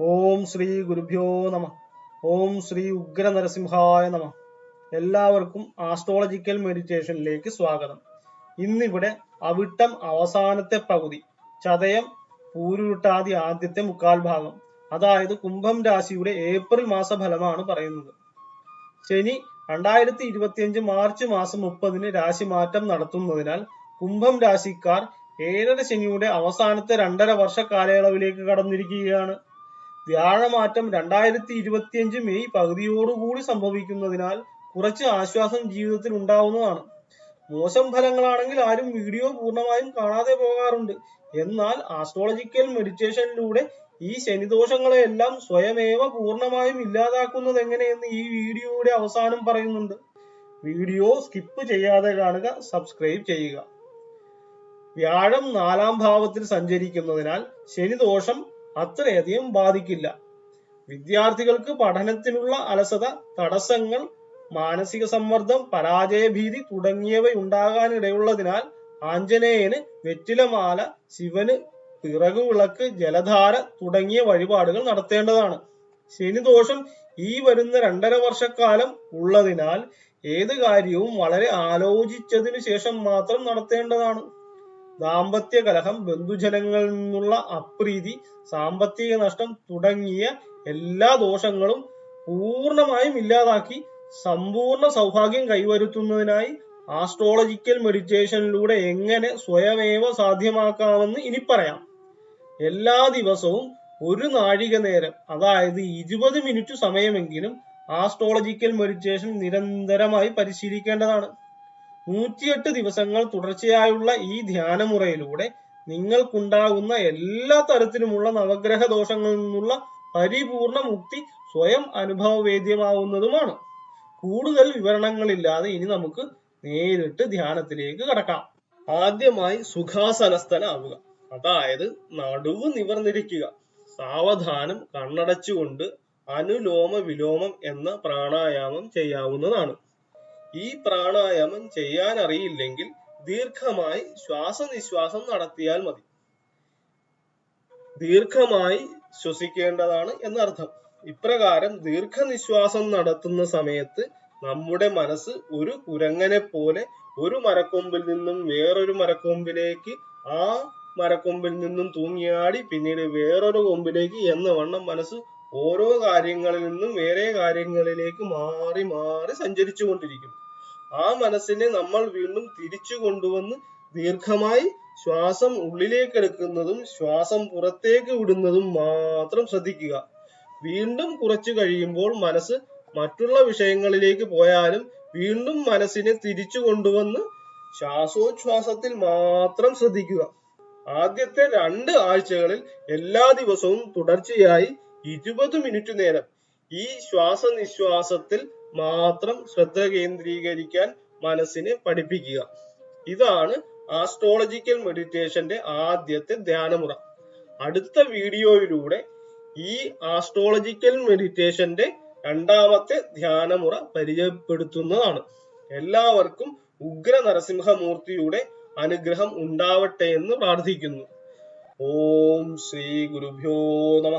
ഓം ശ്രീ ഗുരുഭ്യോ നമ. ഓം ശ്രീ ഉഗ്ര നരസിംഹായ നമ. എല്ലാവർക്കും ആസ്ട്രോളജിക്കൽ മെഡിറ്റേഷനിലേക്ക് സ്വാഗതം. ഇന്നിവിടെ അവിട്ടം അവസാനത്തെ പകുതി ചതയം പൂരുരുട്ടാതി ആദ്യത്തെ മുക്കാൽ ഭാഗം അതായത് കുംഭം രാശിയുടെ ഏപ്രിൽ മാസ ഫലമാണ് പറയുന്നത്. ശനി രണ്ടായിരത്തി ഇരുപത്തിയഞ്ച് മാർച്ച് മാസം മുപ്പതിന് രാശി മാറ്റം നടത്തുന്നതിനാൽ കുംഭം രാശിക്കാർ ഏഴര ശനിയുടെ അവസാനത്തെ രണ്ടര വർഷ കാലയളവിലേക്ക് കടന്നിരിക്കുകയാണ്. വ്യാഴമാറ്റം രണ്ടായിരത്തി ഇരുപത്തിയഞ്ച് മെയ് പകുതിയോടുകൂടി സംഭവിക്കുന്നതിനാൽ കുറച്ച് ആശ്വാസം ജീവിതത്തിൽ ഉണ്ടാവുന്നതാണ്. മോശം ഫലങ്ങളാണെങ്കിൽ ആരും വീഡിയോ പൂർണമായും കാണാതെ പോകാറുണ്ട്. എന്നാൽ ആസ്ട്രോളജിക്കൽ മെഡിറ്റേഷനിലൂടെ ഈ ശനിദോഷങ്ങളെയെല്ലാം സ്വയമേവ പൂർണമായും ഇല്ലാതാക്കുന്നത് എങ്ങനെയെന്ന് ഈ വീഡിയോയുടെ അവസാനം പറയുന്നുണ്ട്. വീഡിയോ സ്കിപ്പ് ചെയ്യാതെ കാണുക സബ്സ്ക്രൈബ് ചെയ്യുക. വ്യാഴം നാലാം ഭാവത്തിൽ സഞ്ചരിക്കുന്നതിനാൽ ശനിദോഷം അത്രയധികം ബാധിക്കില്ല. വിദ്യാർത്ഥികൾക്ക് പഠനത്തിനുള്ള അലസത തടസ്സങ്ങൾ മാനസിക സമ്മർദ്ദം പരാജയഭീതി തുടങ്ങിയവ ഉണ്ടാകാനിടയുള്ളതിനാൽ ആഞ്ജനേയന് വെറ്റിലമാല ശിവന് പിറകുവിളക്ക് ജലധാര തുടങ്ങിയ വഴിപാടുകൾ നടത്തേണ്ടതാണ്. ശനിദോഷം ഈ വരുന്ന രണ്ടര വർഷക്കാലം ഉള്ളതിനാൽ ഏത് കാര്യവും വളരെ ആലോചിച്ചതിനു ശേഷം മാത്രം നടത്തേണ്ടതാണ്. ദാമ്പത്യ കലഹം ബന്ധുജനങ്ങളിൽ നിന്നുള്ള അപ്രീതി സാമ്പത്തിക നഷ്ടം തുടങ്ങിയ എല്ലാ ദോഷങ്ങളും പൂർണമായും ഇല്ലാതാക്കി സമ്പൂർണ സൗഭാഗ്യം കൈവരുത്തുന്നതിനായി ആസ്ട്രോളജിക്കൽ മെഡിറ്റേഷനിലൂടെ എങ്ങനെ സ്വയമേവ സാധ്യമാക്കാമെന്ന് ഇനി പറയാം. എല്ലാ ദിവസവും ഒരു നാഴിക നേരം അതായത് ഇരുപത് മിനിറ്റ് സമയമെങ്കിലും ആസ്ട്രോളജിക്കൽ മെഡിറ്റേഷൻ നിരന്തരമായി പരിശീലിക്കേണ്ടതാണ്. നൂറ്റിയെട്ട് ദിവസങ്ങൾ തുടർച്ചയായുള്ള ഈ ധ്യാനമുറയിലൂടെ നിങ്ങൾക്കുണ്ടാകുന്ന എല്ലാ തരത്തിലുമുള്ള നവഗ്രഹ ദോഷങ്ങളിൽ നിന്നുള്ള പരിപൂർണ മുക്തി സ്വയം അനുഭവവേദ്യമാവുന്നതുമാണ്. കൂടുതൽ വിവരണങ്ങളില്ലാതെ ഇനി നമുക്ക് നേരിട്ട് ധ്യാനത്തിലേക്ക് കടക്കാം. ആദ്യമായി സുഖാസനസ്ഥനാവുക. അതായത് നടുവ് നിവർന്നിരിക്കുക. സാവധാനം കണ്ണടച്ചുകൊണ്ട് അനുലോമ വിലോമം എന്ന പ്രാണായാമം ചെയ്യാവുന്നതാണ്. ഈ പ്രാണായാമം ചെയ്യാൻ അറിയില്ലെങ്കിൽ ദീർഘമായി ശ്വാസനിശ്വാസം നടത്തിയാൽ മതി. ദീർഘമായി ശ്വസിക്കേണ്ടതാണ് എന്നർത്ഥം. ഇപ്രകാരം ദീർഘനിശ്വാസം നടത്തുന്ന സമയത്ത് നമ്മുടെ മനസ്സ് ഒരു കുരങ്ങനെ പോലെ ഒരു മരക്കൊമ്പിൽ നിന്നും വേറൊരു മരക്കൊമ്പിലേക്ക് ആ മരക്കൊമ്പിൽ നിന്നും തൂങ്ങിയാടി പിന്നീട് വേറൊരു കൊമ്പിലേക്ക് എന്ന വണ്ണം മനസ്സ് ഓരോ കാര്യങ്ങളിൽ നിന്നും വേറെ കാര്യങ്ങളിലേക്ക് മാറി മാറി സഞ്ചരിച്ചു കൊണ്ടിരിക്കും ആ മനസ്സിനെ നമ്മൾ വീണ്ടും തിരിച്ചു കൊണ്ടുവന്ന് ദീർഘമായി ശ്വാസം ഉള്ളിലേക്ക് എടുക്കുന്നതും ശ്വാസം പുറത്തേക്ക് വിടുന്നതും മാത്രം ശ്രദ്ധിക്കുക. വീണ്ടും കുറച്ചു കഴിയുമ്പോൾ മനസ്സ് മറ്റുള്ള വിഷയങ്ങളിലേക്ക് പോയാലും വീണ്ടും മനസ്സിനെ തിരിച്ചു കൊണ്ടുവന്ന് ശ്വാസോച്ഛ്വാസത്തിൽ മാത്രം ശ്രദ്ധിക്കുക. ആദ്യത്തെ രണ്ട് ആഴ്ചകളിൽ എല്ലാ ദിവസവും തുടർച്ചയായി ഇരുപത് മിനിറ്റ് നേരം ഈ ശ്വാസനിശ്വാസത്തിൽ മാത്രം ശ്രദ്ധ കേന്ദ്രീകരിക്കാൻ മനസ്സിനെ പഠിപ്പിക്കുക. ഇതാണ് ആസ്ട്രോളജിക്കൽ മെഡിറ്റേഷന്റെ ആദ്യത്തെ ധ്യാനമുറ. അടുത്ത വീഡിയോയിലൂടെ ഈ ആസ്ട്രോളജിക്കൽ മെഡിറ്റേഷന്റെ രണ്ടാമത്തെ ധ്യാനമുറ പരിചയപ്പെടുത്തുന്നതാണ്. എല്ലാവർക്കും ഉഗ്ര നരസിംഹമൂർത്തിയുടെ അനുഗ്രഹം ഉണ്ടാവട്ടെ എന്ന് പ്രാർത്ഥിക്കുന്നു. ഓം ശ്രീ ഗുരുഭ്യോ നമ.